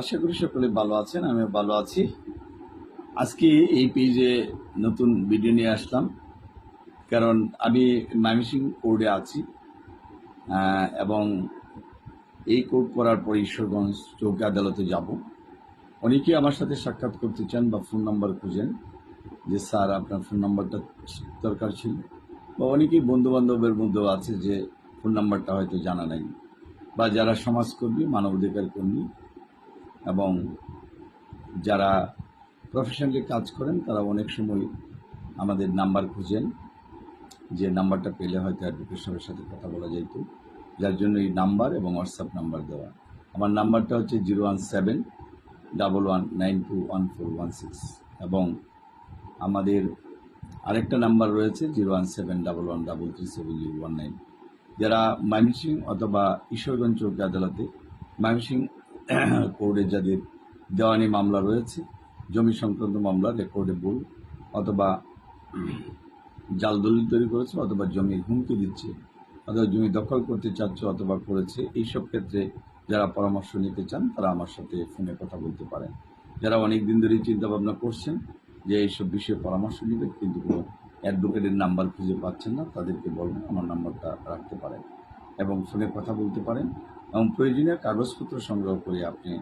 আশা করি সকলে ভালো আছেন আমি ভালো আছি। আজকে এই পেজে নতুন ভিডিও নিয়ে আসলাম, কারণ আমি ময়মনসিং কোর্টে আছি এবং এই কোর্ট করার পর ঈশ্বরগঞ্জ চৌকি আদালতে যাব। অনেকেই আমার সাথে সাক্ষাৎ করতে চান বা ফোন নাম্বার খুঁজেন, যে স্যার আপনার ফোন নাম্বারটা দরকার ছিল, বা অনেকেই বন্ধু বান্ধবের মধ্যেও আছে যে ফোন নাম্বারটা হয়তো জানা নাই, বা যারা সমাজকর্মী মানবাধিকার কর্মী এবং যারা প্রফেশনালি কাজ করেন, তারা অনেক সময় আমাদের নাম্বার খুঁজেন। যে নাম্বারটা পেলে হয়তো অ্যাডভোকেট সাহেবের সাথে কথা বলা যেত। যার জন্য এই নাম্বার এবং হোয়াটসঅ্যাপ নাম্বার দেওয়া। আমার নাম্বারটা হচ্ছে zero one seven double one nine two one four one six এবং আমাদের আরেকটা নাম্বার রয়েছে zero one seven double one double three seven zero one nine যারা ময়মনসিং অথবা ঈশ্বরগঞ্জ চৌকি আদালতে ময়মনসিং কোর্টে যাদের দেওয়ানি মামলা রয়েছে, জমি সংক্রান্ত মামলা, রেকর্ডে বল অথবা জাল দলিল তৈরি করেছে, অথবা জমির হুমকি দিচ্ছে, অথবা জমি দখল করতে চাচ্ছে অথবা করেছে, এইসব ক্ষেত্রে যারা পরামর্শ নিতে চান, তারা আমার সাথে ফোনে কথা বলতে পারেন। যারা অনেক দিন ধরেই চিন্তা ভাবনা করছেন যে এইসব বিষয়ে পরামর্শ নেবেন, কিন্তু কোনো অ্যাডভোকেটের নাম্বার খুঁজে পাচ্ছেন না, তাদেরকে বলবেন আমার নাম্বারটা রাখতে পারেন এবং ফোনে কথা বলতে পারেন। এবং প্রয়োজনীয় কাগজপত্র সংগ্রহ করে আপনি